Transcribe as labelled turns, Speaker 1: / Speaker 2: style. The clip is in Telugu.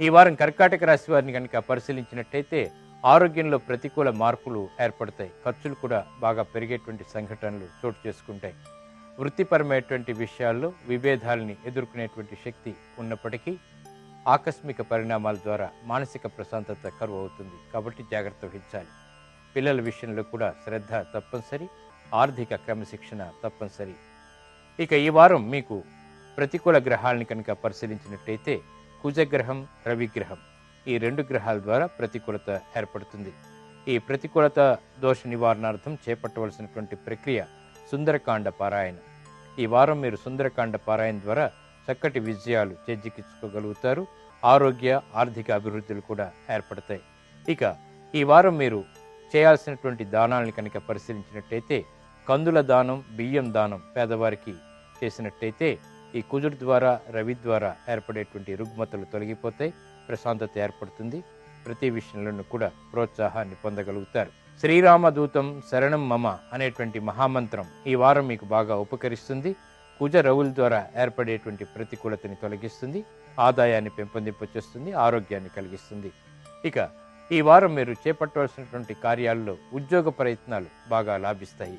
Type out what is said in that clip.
Speaker 1: ఈ వారం కర్కాటక రాశి వారిని కనుక పరిశీలించినట్టయితే ఆరోగ్యంలో ప్రతికూల మార్పులు ఏర్పడతాయి. ఖర్చులు కూడా బాగా పెరిగేటువంటి సంఘటనలు చోటు చేసుకుంటాయి. వృత్తిపరమైనటువంటి విషయాల్లో విభేదాలని ఎదుర్కొనేటువంటి శక్తి ఉన్నప్పటికీ ఆకస్మిక పరిణామాల ద్వారా మానసిక ప్రశాంతత కరువు అవుతుంది. కాబట్టి జాగ్రత్త వహించాలి. పిల్లల విషయంలో కూడా శ్రద్ధ తప్పనిసరి. ఆర్థిక క్రమశిక్షణ తప్పనిసరి. ఇక ఈ వారం మీకు ప్రతికూల గ్రహాలని కనుక పరిశీలించినట్టయితే కుజగ్రహం రవిగ్రహం ఈ రెండు గ్రహాల ద్వారా ప్రతికూలత ఏర్పడుతుంది. ఈ ప్రతికూలత దోష నివారణార్థం చేపట్టవలసినటువంటి ప్రక్రియ సుందరకాండ పారాయణ. ఈ వారం మీరు సుందరకాండ పారాయణ ద్వారా చక్కటి విజయాలు చేజిక్కించుకోగలుగుతారు. ఆరోగ్య ఆర్థిక అభివృద్ధులు కూడా ఏర్పడతాయి. ఇక ఈ వారం మీరు చేయాల్సినటువంటి దానాలను కనుక పరిశీలించినట్టయితే కందుల దానం బియ్యం దానం పేదవారికి చేసినట్టయితే ఈ కుజుడు ద్వారా రవి ద్వారా ఏర్పడేటువంటి రుగ్మతలు తొలగిపోతాయి ప్రశాంతత ఏర్పడుతుంది. ప్రతి విషయంలోనూ కూడా ప్రోత్సాహాన్ని పొందగలుగుతారు. శ్రీరామ దూతం శరణం మమ అనేటువంటి మహామంత్రం ఈ వారం మీకు బాగా ఉపకరిస్తుంది. కుజ రవుల ద్వారా ఏర్పడేటువంటి ప్రతికూలతని తొలగిస్తుంది. ఆదాయాన్ని పెంపొందింపచేస్తుంది. ఆరోగ్యాన్ని కలిగిస్తుంది. ఇక ఈ వారం మీరు చేపట్టవలసినటువంటి కార్యాల్లో ఉద్యోగ ప్రయత్నాలు బాగా లాభిస్తాయి.